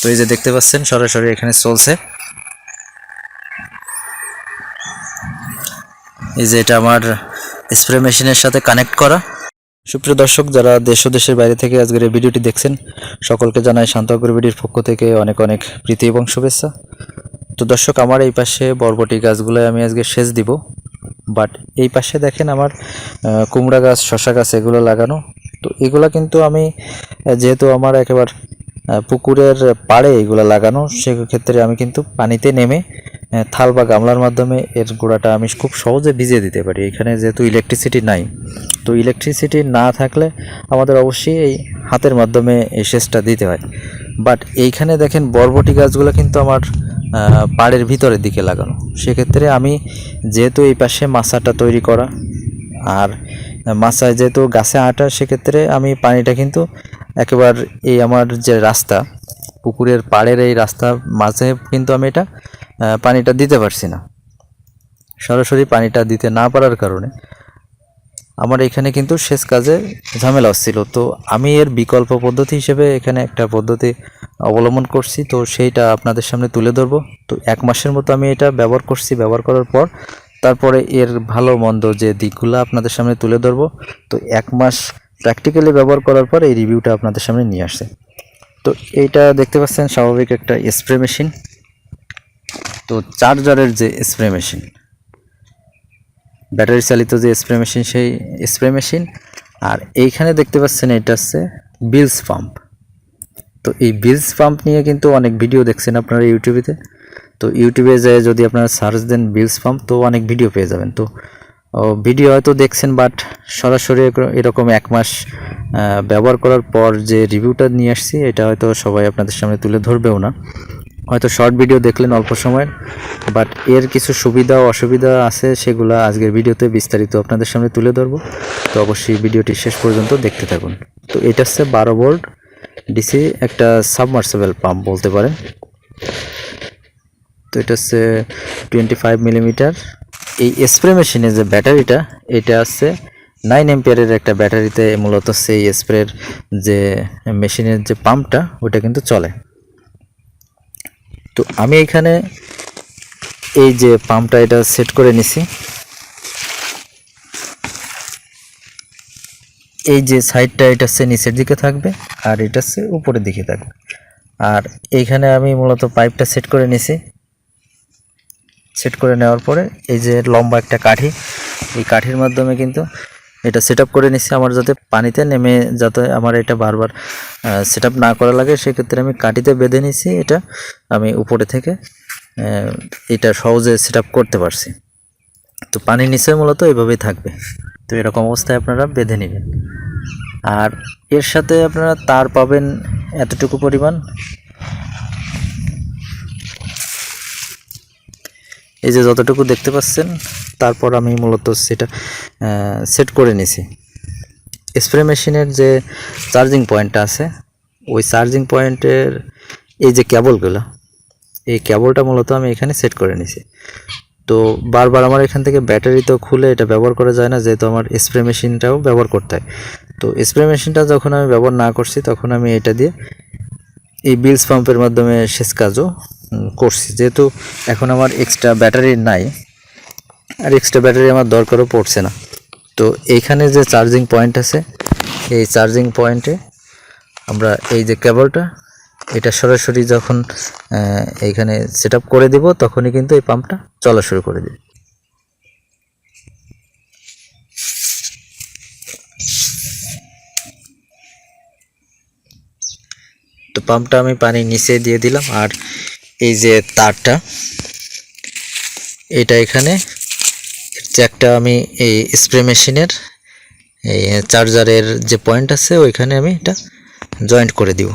তো এই যে দেখতে পাচ্ছেন, সরাসরি এখানে চলছে। এই যে এটা আমার স্প্রে মেশিনের সাথে কানেক্ট করা। সুপ্রিয় দর্শক, যারা দেশ ও দেশের বাইরে থেকে আজকের এই ভিডিওটি দেখছেন, সকলকে জানাই শান্ত ভিডিওর পক্ষ থেকে অনেক অনেক প্রীতি এবং শুভেচ্ছা। তো দর্শক, আমার এই পাশে বরবটি গাছগুলো আমি আজকে সেচ দিব। বাট এই পাশে দেখেন আমার কুমড়া গাছ শশা গাছ এগুলো লাগানো। তো এগুলা কিন্তু আমি যেহেতু আমার একেবারে পুকুরের পাড়ে এগুলো লাগানো, সেক্ষেত্রে আমি কিন্তু পানিতে নেমে থাল বা গামলার মাধ্যমে এর গোড়াটা আমি খুব সহজে ভিজিয়ে দিতে পারি। এখানে যেহেতু ইলেকট্রিসিটি নাই, তো ইলেকট্রিসিটি না থাকলে আমাদের অবশ্যই এই হাতের মাধ্যমে এই সেচটা দিতে হয়। বাট এইখানে দেখেন বরবটি গাছগুলো কিন্তু আমার পাড়ের ভিতরের দিকে লাগানো। সেক্ষেত্রে আমি যেহেতু এই পাশে মাছাটা তৈরি করা, আর মাছায় যেহেতু গাছে আটা, সেক্ষেত্রে আমি পানিটা কিন্তু একেবার এই আমার যে রাস্তা, পুকুরের পাড়ের এই রাস্তা মাঝে কিন্তু আমি এটা পানিটা দিতে পারছি না। সরাসরি পানিটা দিতে না পারার কারণে আমার এখানে কিন্তু শেষ কাজে ঝামেলা হচ্ছিল। তো আমি এর বিকল্প পদ্ধতি হিসেবে এখানে একটা পদ্ধতি অবলম্বন করছি। তো সেইটা আপনাদের সামনে তুলে ধরবো। তো এক মাসের মতো আমি এটা ব্যবহার করছি। ব্যবহার করার পর তারপরে এর ভালো মন্দ যে দিকগুলো আপনাদের সামনে তুলে ধরবো। তো এক মাস প্র্যাকটিক্যালি ব্যবহার করার পর এই রিভিউটা আপনাদের সামনে নিয়ে আসছে। তো এইটা দেখতে পাচ্ছেন, স্বাভাবিক একটা স্প্রে মেশিন তো চার্জারের যে স্প্রে মেশিন ব্যাটারি চালিত যে স্প্রে মেশিন সেই স্প্রে মেশিন আর এইখানে দেখতে পাচ্ছেন, এটা হচ্ছে বিলস পাম্প তো এই বিলস পাম্প নিয়ে কিন্তু অনেক ভিডিও দেখছেন আপনারা ইউটিউবেতে তো ইউটিউবে যায় যদি আপনারা সার্চ দেন বিলস পাম্প তো অনেক ভিডিও পেয়ে যাবেন। তো ভিডিও হয়তো দেখছেন বাট সরাসরি এরক- এরকম এক মাস ব্যবহার করার পর যে রিভিউটা নিয়ে আসছি, এটা হয়তো সবাই আপনাদের সামনে তুলে ধরবেও না। হয়তো শর্ট ভিডিও দেখলেন অল্প সময়ের বাট এর কিছু সুবিধা অসুবিধা আছে, সেগুলো আজকের ভিডিওতে বিস্তারিত আপনাদের সামনে তুলে ধরবো। তো অবশ্যই ভিডিওটি শেষ পর্যন্ত দেখতে থাকুন। তো এটা হচ্ছে বারো ভোল্ট ডিসি একটা সাবমার্সেবল পাম্প বলতে পারেন। তো এটা হচ্ছে টোয়েন্টি ফাইভ মিলিমিটার এই স্প্রে মেশিনের যে ব্যাটারিটা, এটা হচ্ছে নাইন এম্পিয়ারের একটা ব্যাটারিতে মূলত এই স্প্রের যে মেশিনের যে পাম্পটা ওটা কিন্তু চলে। তো আমি এখানে এই যে পাম্পটা এটা সেট করে নিছি। এই যে সাইডটা এটা হচ্ছে নিচের দিকে থাকবে আর এটা হচ্ছে উপরের দিকে থাকবে। আর এইখানে আমি মূলত পাইপটা সেট করে নিছি। সেট করে নেওয়ার পরে এই যে লম্বা একটা কাঠি, এই কাঠির মাধ্যমে কিন্তু এটা সেট করে নিচ্ছি আমার যাতে পানিতে নেমে যাতে আমার এটা বারবার সেট না করা লাগে, সেক্ষেত্রে আমি কাঠিতে বেঁধে নিছি এটা, আমি উপরে থেকে এটা সহজে সেট করতে পারছি। তো পানির নিচে মূলত এভাবেই থাকবে। তো এরকম অবস্থায় আপনারা বেঁধে নেবেন। আর এর সাথে আপনারা তার পাবেন এতটুকু পরিমাণ এই যে যতটুকু দেখতে পাচ্ছেন, তারপর আমি মূলত সেটা সেট করে নিছি। স্প্রে মেশিনের যে চার্জিং পয়েন্টটা আছে, ওই চার্জিং পয়েন্টের এই যে কেবলগুলো এই কেবলটা মূলত আমি এখানে সেট করে নিছি। তো বারবার আমার এখান থেকে ব্যাটারি তো খুলে এটা ব্যবহার করা যায় না, যেহেতু আমার স্প্রে মেশিনটাও ব্যবহার করতে হয়। তো স্প্রে মেশিনটা যখন আমি ব্যবহার না করছি, তখন আমি এটা দিয়ে এই বিলস পাম্পের মাধ্যমে শেষ কাজও করছি। যেহেতু এখন আমার এক্সট্রা ব্যাটারি নাই, আর এক্সট্রা ব্যাটারি আমার দরকারও পড়ছে না। তো এইখানে যে চার্জিং পয়েন্ট আছে, এই চার্জিং পয়েন্টে আমরা এই যে কেবলটা এটা সরাসরি যখন এইখানে সেট করে দিব, তখনই কিন্তু এই পাম্পটা চলা শুরু করে দেবে। তো পাম্পটা আমি পানি নিচে দিয়ে দিলাম, আর এই যে তারটা, এটা এখানে। একটা আমি এই স্প্রে মেশিনের এই চার্জারের যে পয়েন্ট আছে, ওইখানে আমি এটা জয়েন্ট করে দিব।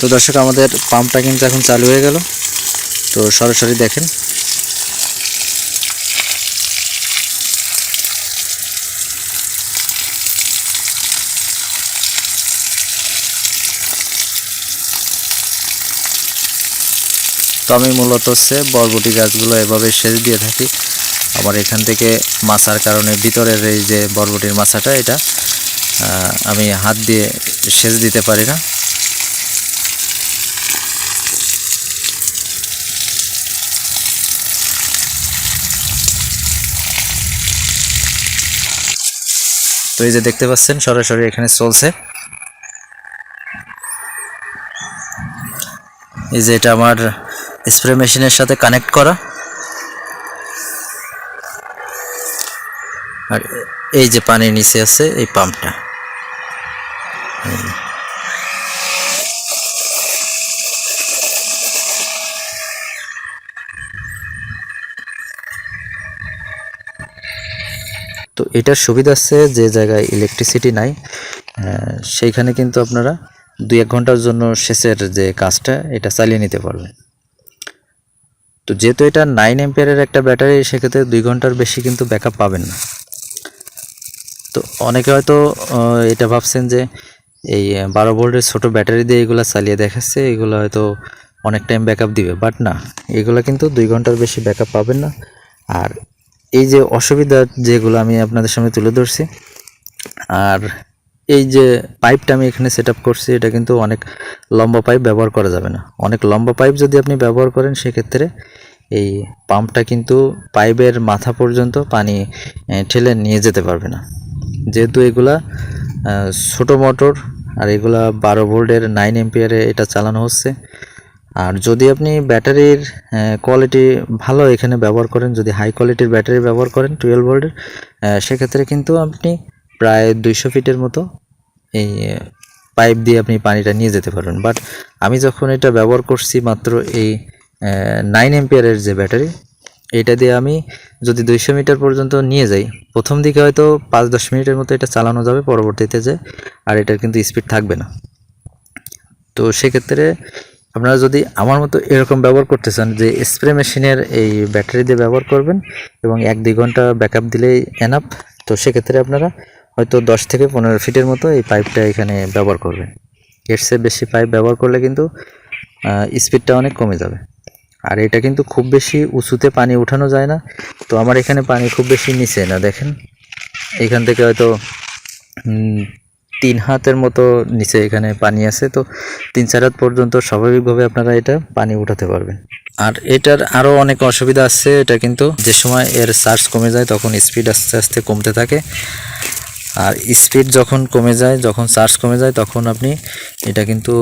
তো দর্শক, আমাদের পাম্পটা কিন্তু এখন চালু হয়ে গেল। তো সরাসরি দেখেন। তো আমি মূলত হচ্ছে বরবটি গাছগুলো এভাবে সেচ দিয়ে থাকি। আমার এখান থেকে মাছার কারণে ভিতরের এই যে বরবটির মাছাটা, এটা আমি হাত দিয়ে সেচ দিতে পারি না। তো এই যে দেখতে পাচ্ছেন, সরাসরি এখানে চলছে। এই যে এটা আমার স্প্রে মেশিনের সাথে কানেক্ট করা। আর এই যে পানির নিচে আছে, এই পাম্পটা তো এটার সুবিধা আছে যে জায়গায় ইলেকট্রিসিটি নাই সেইখানে কিন্তু আপনারা দুই এক ঘণ্টার জন্য শেষের যে কাজটা, এটা চালিয়ে নিতে পারবেন। তো যেহেতু এটা নাইন এম্পিয়ারের একটা ব্যাটারি, সেক্ষেত্রে দুই ঘণ্টার বেশি কিন্তু ব্যাকআপ পাবেন না। তো অনেকে হয়তো এটা ভাবছেন যে এই বারো ভোল্টের ছোট ব্যাটারি দিয়ে এগুলো চালিয়ে দেখাচ্ছে, এগুলো হয়তো অনেক টাইম ব্যাকআপ দিবে বাট না, এগুলো কিন্তু দুই ঘণ্টার বেশি ব্যাকআপ পাবেন না। আর এই যে অসুবিধা যেগুলো আমি আপনাদের সামনে তুলে ধরছি, আর এই যে পাইপটা আমি এখানে সেট করছি, এটা কিন্তু অনেক লম্বা পাইপ ব্যবহার করা যাবে না। অনেক লম্বা পাইপ যদি আপনি ব্যবহার করেন, সেক্ষেত্রে এই পাম্পটা কিন্তু পাইপের মাথা পর্যন্ত পানি ঠেলে নিয়ে যেতে পারবে না। যেহেতু এগুলা ছোট মোটর, আর এগুলা বারো ভোল্টের নাইন এম্পিয়ারে এটা চালানো হচ্ছে আর যদি আপনি ব্যাটারির কোয়ালিটি ভালো এখানে ব্যবহার করেন, যদি হাই কোয়ালিটির ব্যাটারি ব্যবহার করেন টুয়েলভ ভোল্টের সেক্ষেত্রে কিন্তু আপনি প্রায় দুইশো ফিটের মতো এই পাইপ দিয়ে আপনি পানিটা নিয়ে যেতে পারবেন। বাট আমি যখন এটা ব্যবহার করছি মাত্র এই নাইন এম্পিয়ারের যে ব্যাটারি, এটা দিয়ে আমি যদি দুইশো মিটার পর্যন্ত নিয়ে যাই, প্রথম দিকে হয়তো পাঁচ দশ মিনিটের মতো এটা চালানো যাবে পরবর্তীতে যে, আর এটার কিন্তু স্পিড থাকবে না। তো সেক্ষেত্রে আপনারা যদি আমার মতো এরকম ব্যবহার করতে চান যে স্প্রে মেশিনের এই ব্যাটারি দিয়ে ব্যবহার করবেন এবং এক দুই ঘণ্টা ব্যাকআপ দিলেই এনাফ তো সেক্ষেত্রে আপনারা হয়তো দশ থেকে পনেরো ফিটের মতো এই পাইপটা এখানে ব্যবহার করবেন। এর চেয়ে বেশি পাইপ ব্যবহার করলে কিন্তু স্পিডটা অনেক কমে যাবে। আর এটা কিন্তু খুব বেশি উঁচুতে পানি উঠানো যায় না। তো আমার এখানে পানি খুব বেশি নিচে না, দেখেন। এখান থেকে হয়তো তিন হাতের মতো নিচে এখানে পানি আছে, তো তিন চার হাত পর্যন্ত স্বাভাবিকভাবে আপনারা এটা পানি উঠাতে পারবেন। আর এটার আরও অনেক অসুবিধা আছে, এটা কিন্তু যে সময় এর চার্জ কমে যায় তখন স্পিড আস্তে আস্তে কমতে থাকে। আর স্পিড যখন কমে যায়, যখন চার্জ কমে যায়, তখন আপনি এটা কিন্তু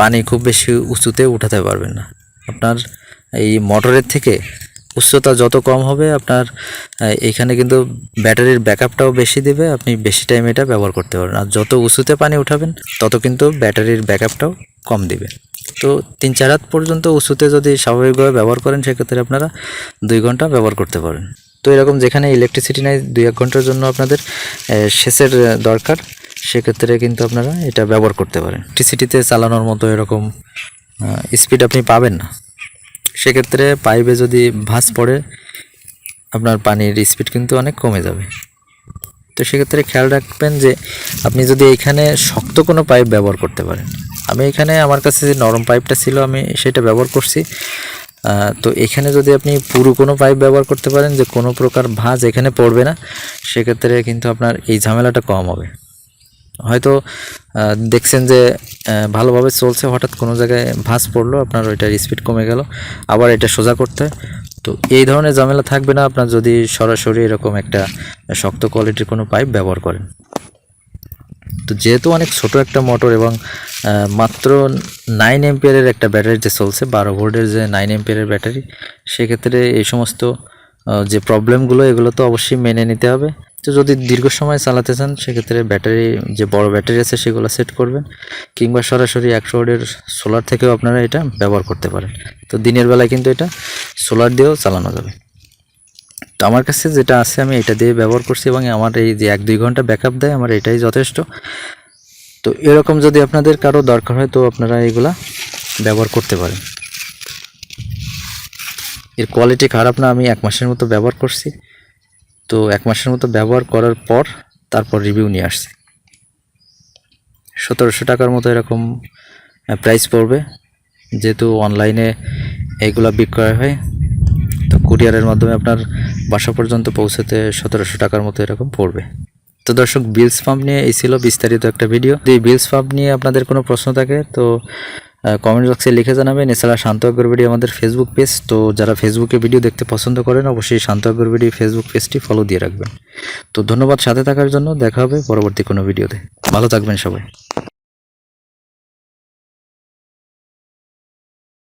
পানি খুব বেশি উঁচুতে উঠাতে পারবেন না। আপনার এই মোটরের থেকে উচ্চতা যত কম হবে আপনার এখানে কিন্তু ব্যাটারির ব্যাকআপটাও বেশি দেবে, আপনি বেশি টাইম এটা ব্যবহার করতে পারবেন। আর যত উঁচুতে পানি উঠাবেন, তত কিন্তু ব্যাটারির ব্যাকআপটাও কম দিবে। তো তিন চার হাত পর্যন্ত উঁচুতে যদি স্বাভাবিকভাবে ব্যবহার করেন, সেক্ষেত্রে আপনারা দুই ঘণ্টা ব্যবহার করতে পারেন। তো এরকম যেখানে ইলেকট্রিসিটি নাই, দুই এক ঘণ্টার জন্য আপনাদের সেচের দরকার, সেক্ষেত্রে কিন্তু আপনারা এটা ব্যবহার করতে পারেন। ইলেকট্রিসিটিতে চালানোর মতো এরকম স্পিড আপনি পাবেন না। সেক্ষেত্রে পাইপে যদি ভাঁজ পড়ে, আপনার পানির স্পিড কিন্তু অনেক কমে যাবে। তো সেক্ষেত্রে খেয়াল রাখবেন যে আপনি যদি এখানে শক্ত কোনো পাইপ ব্যবহার করতে পারেন। আমি এখানে আমার কাছে যে নরম পাইপটা ছিল, আমি সেটা ব্যবহার করছি। তো এখানে যদি আপনি পুরো কোনো পাইপ ব্যবহার করতে পারেন যে কোনো প্রকার ভাঁজ এখানে পড়বে না, সেক্ষেত্রে কিন্তু আপনার এই ঝামেলাটা কম হবে। হয়তো দেখছেন যে ভালোভাবে চলছে, হঠাৎ কোনো জায়গায় ভাঁজ পড়ল, আপনার ওইটার স্পিড কমে গেল, আবার এটা সোজা করতে হয়। তো এই ধরনের ঝামেলা থাকবে না, আপনার যদি সরাসরি এরকম একটা শক্ত কোয়ালিটির কোনো পাইপ ব্যবহার করেন তো যেহেতু অনেক ছোট একটা মোটর এবং মাত্র নাইন এম্পিয়ারের একটা ব্যাটারি যে চলছে, বারো ভোল্টের যে নাইন এম্পিয়ারের ব্যাটারি সেক্ষেত্রে এই সমস্ত যে প্রবলেমগুলো এগুলো তো অবশ্যই মেনে নিতে হবে তো যদি দীর্ঘ সময় চালাতে চান, সেক্ষেত্রে ব্যাটারি, যে বড় ব্যাটারি আছে, সেগুলো সেট করবেন। কিংবা সরাসরি একশো ওয়াটের সোলার থেকেও আপনারা এটা ব্যবহার করতে পারেন। তো দিনের বেলায় কিন্তু এটা সোলার দিয়েও চালানো যাবে। তো আমার কাছে যেটা আছে, আমি এটা দিয়ে ব্যবহার করছি এবং আমার এই যে এক দুই ঘণ্টা ব্যাকআপ দেয়, আমার এটাই যথেষ্ট। তো এরকম যদি আপনাদের কারও দরকার হয়, তো আপনারা এগুলা ব্যবহার করতে পারেন। এর কোয়ালিটি খারাপ না, আমি এক মাসের মতো ব্যবহার করছি। তো এক মাসের মতো ব্যবহার করার পর তারপর রিভিউ নিয়ে আসছি। সতেরোশো টাকার মতো এরকম প্রাইস পড়বে। যেহেতু অনলাইনে এইগুলা বিক্রয় হয়, তো কুরিয়ারের মাধ্যমে আপনার বাসা পর্যন্ত পৌঁছাতে সতেরোশো টাকার মতো এরকম পড়বে। তো দর্শক বিলস পাম্প নিয়ে এই ছিল বিস্তারিত একটা ভিডিও যদি বিলস পাম্প নিয়ে আপনাদের কোনো প্রশ্ন থাকে, তো কমেন্ট বক্সে লিখে জানাবেন। এছাড়া শান্ত অগ্রবেডি আমাদের ফেসবুক পেজ তো যারা ফেসবুকে ভিডিও দেখতে পছন্দ করেন, অবশ্যই শান্ত অগ্রবেডি ফেসবুক পেজটি ফলো দিয়ে রাখবেন। তো ধন্যবাদ সাথে থাকার জন্য, দেখা হবে পরবর্তী কোনো ভিডিওতে ভালো থাকবেন সবাই।